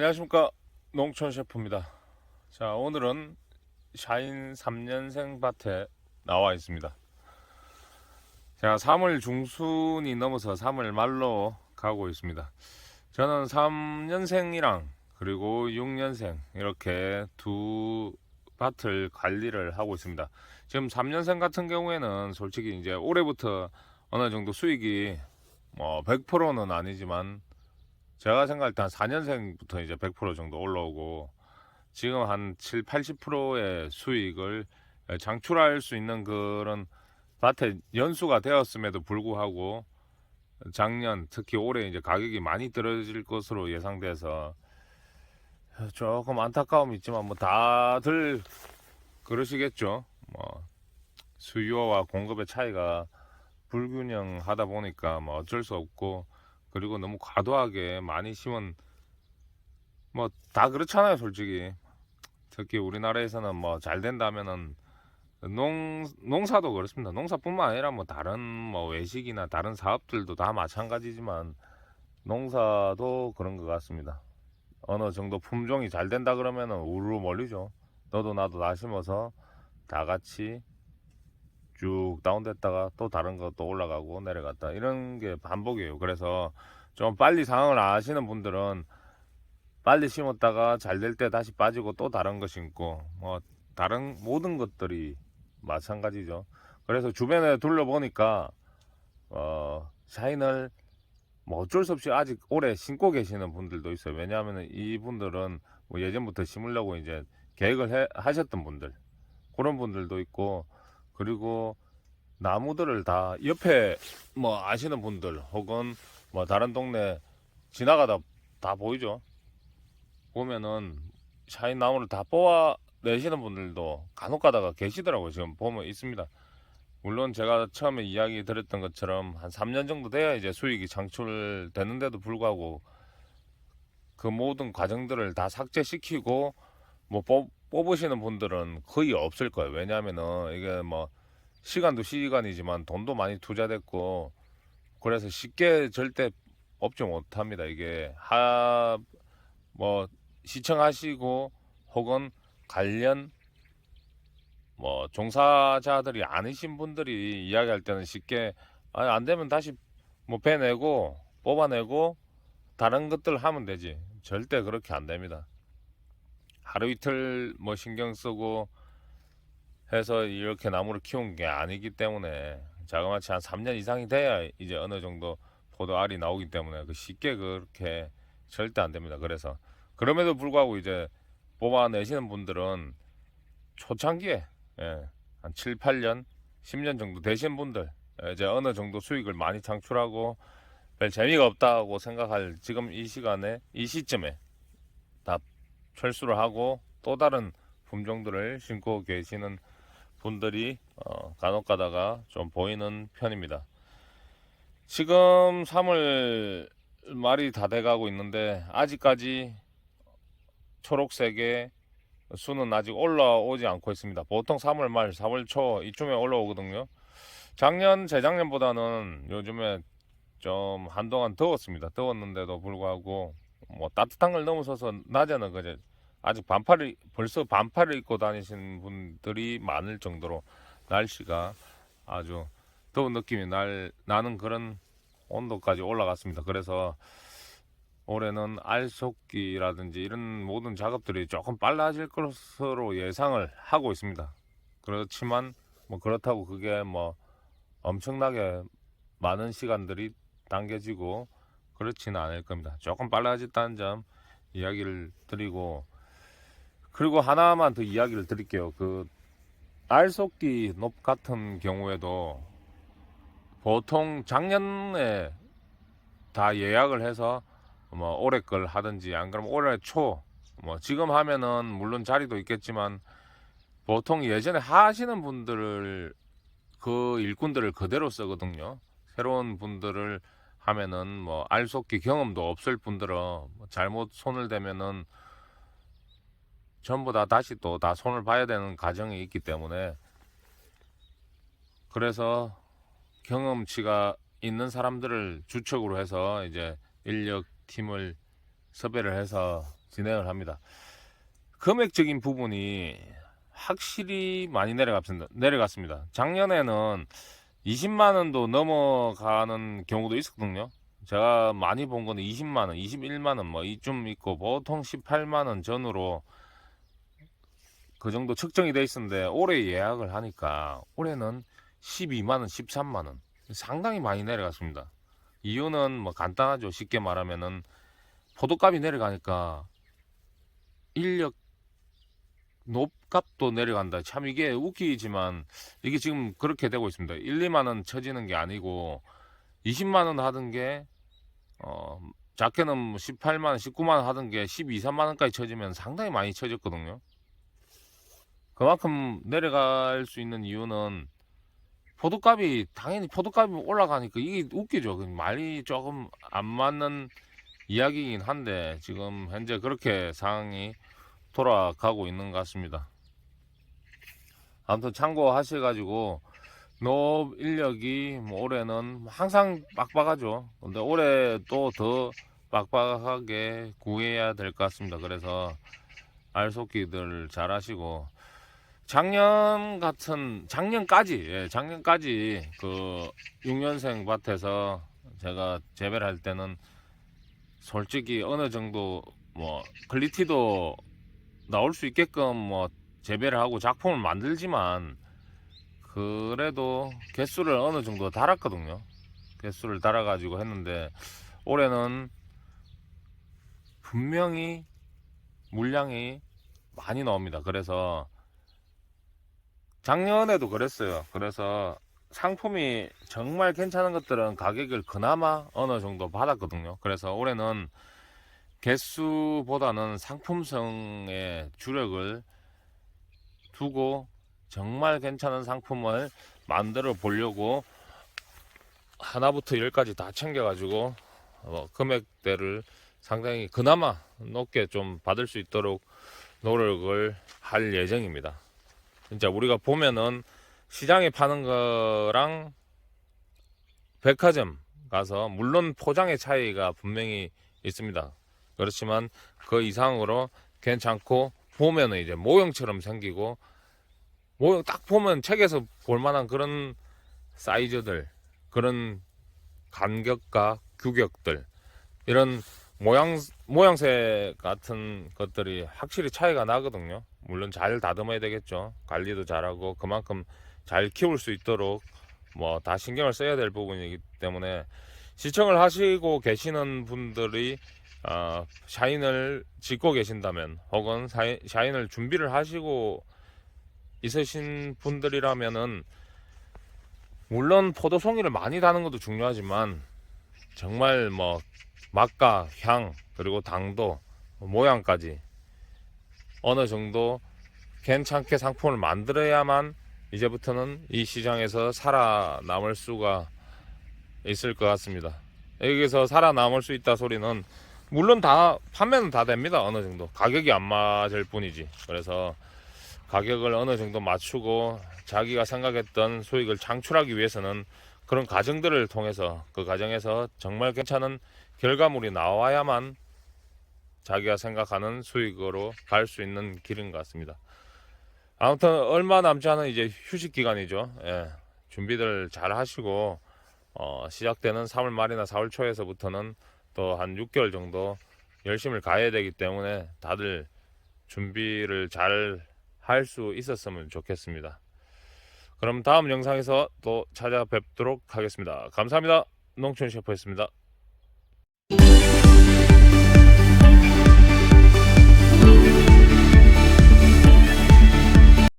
안녕하십니까. 농촌 셰프입니다. 자 오늘은 샤인 3년생 밭에 나와 있습니다. 제가 3월 중순이 넘어서 3월 말로 가고 있습니다. 저는 3년생이랑 그리고 6년생 이렇게 두 밭을 관리를 하고 있습니다. 지금 3년생 같은 경우에는 솔직히 이제 올해부터 어느 정도 수익이 뭐 100%는 아니지만 제가 생각할 때 한 4년생부터 이제 100% 정도 올라오고 지금 한 7, 80%의 수익을 창출할 수 있는 그런 밭에 연수가 되었음에도 불구하고 작년 특히 올해 이제 가격이 많이 떨어질 것으로 예상돼서 조금 안타까움이 있지만 뭐 다들 그러시겠죠. 뭐 수요와 공급의 차이가 불균형하다 보니까 뭐 어쩔 수 없고 그리고 너무 과도하게 많이 심은 뭐 다 그렇잖아요 솔직히. 특히 우리나라에서는 뭐 잘 된다면은 농 농사도 그렇습니다. 농사뿐만 아니라 뭐 다른 뭐 외식이나 다른 사업들도 다 마찬가지지만 농사도 그런 것 같습니다. 어느 정도 품종이 잘 된다 그러면은 우르르 몰리죠. 너도 나도 나 심어서 다 같이 쭉 다운됐다가 또 다른 것도 올라가고 내려갔다 이런 게 반복이에요. 그래서 좀 빨리 상황을 아시는 분들은 빨리 심었다가 잘 될 때 다시 빠지고 또 다른 거 심고 뭐 다른 모든 것들이 마찬가지죠. 그래서 주변에 둘러보니까 어 샤인을 뭐 어쩔 수 없이 아직 오래 심고 계시는 분들도 있어요. 왜냐하면 이분들은 뭐 예전부터 심으려고 이제 계획을 해, 하셨던 분들 그런 분들도 있고 그리고 나무들을 다 옆에 뭐 아시는 분들 혹은 뭐 다른 동네 지나가다 다 보이죠. 보면은 샤인 나무를 다 뽑아 내시는 분들도 간혹 가다가 계시더라고요. 지금 보면 있습니다. 물론 제가 처음에 이야기 드렸던 것처럼 한 3년 정도 돼야 이제 수익이 창출되는데도 불구하고 그 모든 과정들을 다 삭제시키고 뭐 뽑, 뽑으시는 분들은 거의 없을 거예요. 왜냐하면은 이게 뭐 시간도 시간이지만 돈도 많이 투자됐고 그래서 쉽게 절대 업지 못합니다. 이게 하 뭐 시청하시고 혹은 관련 뭐 종사자들이 아니신 분들이 이야기할 때는 쉽게 아, 안 되면 다시 뭐 빼내고 뽑아내고 다른 것들 하면 되지. 절대 그렇게 안 됩니다. 하루 이틀 뭐 신경 쓰고 해서 이렇게 나무를 키운 게 아니기 때문에 자그마치 한 3년 이상이 돼야 이제 어느 정도 포도 알이 나오기 때문에 그 쉽게 그렇게 절대 안 됩니다. 그래서 그럼에도 불구하고 이제 뽑아내시는 분들은 초창기에 예, 한 7, 8년, 10년 정도 되신 분들 예, 이제 어느 정도 수익을 많이 창출하고 별 재미가 없다고 생각할 지금 이 시간에 이 시점에 다 철수를 하고 또 다른 품종들을 심고 계시는 분들이 어, 간혹 가다가 좀 보이는 편입니다. 지금 3월 말이 다 돼가고 있는데 아직까지 초록색의 수는 아직 올라오지 않고 있습니다. 보통 3월 말, 4월 초 이쯤에 올라오거든요. 작년, 재작년보다는 요즘에 좀 한동안 더웠습니다. 더웠는데도 불구하고 뭐 따뜻한 걸 넘어서서 낮에는 그제 아직 반팔을 벌써 반팔을 입고 다니시는 분들이 많을 정도로 날씨가 아주 더운 느낌이 날 나는 그런 온도까지 올라갔습니다. 그래서 올해는 알속기라든지 이런 모든 작업들이 조금 빨라질 것으로 예상을 하고 있습니다. 그렇지만 뭐 그렇다고 그게 뭐 엄청나게 많은 시간들이 당겨지고 그렇지는 않을 겁니다. 조금 빨라졌다는 점 이야기를 드리고 그리고 하나만 더 이야기를 드릴게요. 그 알속기 높 같은 경우에도 보통 작년에 다 예약을 해서 뭐 올해 걸 하든지 안 그러면 올해 초 뭐 지금 하면은 물론 자리도 있겠지만 보통 예전에 하시는 분들을 그 일꾼들을 그대로 쓰거든요. 새로운 분들을 하면은 뭐 알속기 경험도 없을 분들은 뭐 잘못 손을 대면은 전부 다 다시 또 다 손을 봐야 되는 과정이 있기 때문에 그래서 경험치가 있는 사람들을 주축으로 해서 이제 인력 팀을 섭외를 해서 진행을 합니다. 금액적인 부분이 확실히 많이 내려갔습니다. 내려갔습니다. 작년에는 20만 원도 넘어가는 경우도 있었거든요. 제가 많이 본 거는 20만 원, 21만 원뭐 이쯤 있고 보통 18만 원 전후로 그 정도 측정이 돼 있었는데 올해 예약을 하니까 올해는 12만 원, 13만 원 상당히 많이 내려갔습니다. 이유는 뭐 간단하죠. 쉽게 말하면은 포도값이 내려가니까 인력 높값도 내려간다. 참 이게 웃기지만 이게 지금 그렇게 되고 있습니다. 1, 2만 원 쳐지는 게 아니고 20만 원 하던 게 어, 작게는 18만 원, 19만 원 하던 게 12, 3만 원까지 쳐지면 상당히 많이 쳐졌거든요. 그만큼 내려갈 수 있는 이유는 포도값이 당연히 포도값이 올라가니까 이게 웃기죠. 그 말이 조금 안 맞는 이야기이긴 한데 지금 현재 그렇게 상황이 돌아가고 있는 것 같습니다. 아무튼 참고하셔가지고 농업 인력이 뭐 올해는 항상 빡빡하죠. 근데 올해 또더 빡빡하게 구해야 될 것 같습니다. 그래서 알속기들 잘 하시고 작년 같은 작년까지 예, 작년까지 그 6년생 밭에서 제가 재배를 할 때는 솔직히 어느 정도 뭐 클리티도 나올 수 있게끔 뭐 재배를 하고 작품을 만들지만 그래도 개수를 어느 정도 달았거든요. 개수를 달아 가지고 했는데 올해는 분명히 물량이 많이 나옵니다. 그래서 작년에도 그랬어요. 그래서 상품이 정말 괜찮은 것들은 가격을 그나마 어느 정도 받았거든요. 그래서 올해는 개수보다는 상품성에 주력을 두고 정말 괜찮은 상품을 만들어 보려고 하나부터 열까지 다 챙겨가지고 어, 금액대를 상당히 그나마 높게 좀 받을 수 있도록 노력을 할 예정입니다. 진짜 우리가 보면은 시장에 파는 거랑 백화점 가서 물론 포장의 차이가 분명히 있습니다. 그렇지만 그 이상으로 괜찮고 보면은 이제 모형처럼 생기고 모형 딱 보면 책에서 볼 만한 그런 사이즈들 그런 간격과 규격들 이런 모양 모양새 같은 것들이 확실히 차이가 나거든요. 물론 잘 다듬어야 되겠죠. 관리도 잘하고 그만큼 잘 키울 수 있도록 뭐 다 신경을 써야 될 부분이기 때문에 시청을 하시고 계시는 분들이 어, 샤인을 짓고 계신다면 혹은 샤인을 준비를 하시고 있으신 분들이라면은 물론 포도송이를 많이 다는 것도 중요하지만 정말 뭐 맛과 향 그리고 당도 모양까지 어느 정도 괜찮게 상품을 만들어야만 이제부터는 이 시장에서 살아남을 수가 있을 것 같습니다. 여기서 살아남을 수 있다 소리는 물론 다 판매는 다 됩니다. 어느 정도 가격이 안 맞을 뿐이지. 그래서 가격을 어느 정도 맞추고 자기가 생각했던 수익을 창출하기 위해서는 그런 과정들을 통해서 그 과정에서 정말 괜찮은 결과물이 나와야만 자기가 생각하는 수익으로 갈 수 있는 길인 것 같습니다. 아무튼 얼마 남지 않은 이제 휴식 기간이죠. 예, 준비들 잘 하시고 어, 시작되는 3월 말이나 4월 초에서부터는 또 한 6개월 정도 열심을 가해야 되기 때문에 다들 준비를 잘 할 수 있었으면 좋겠습니다. 그럼 다음 영상에서 또 찾아뵙도록 하겠습니다. 감사합니다. 농촌 셰프였습니다.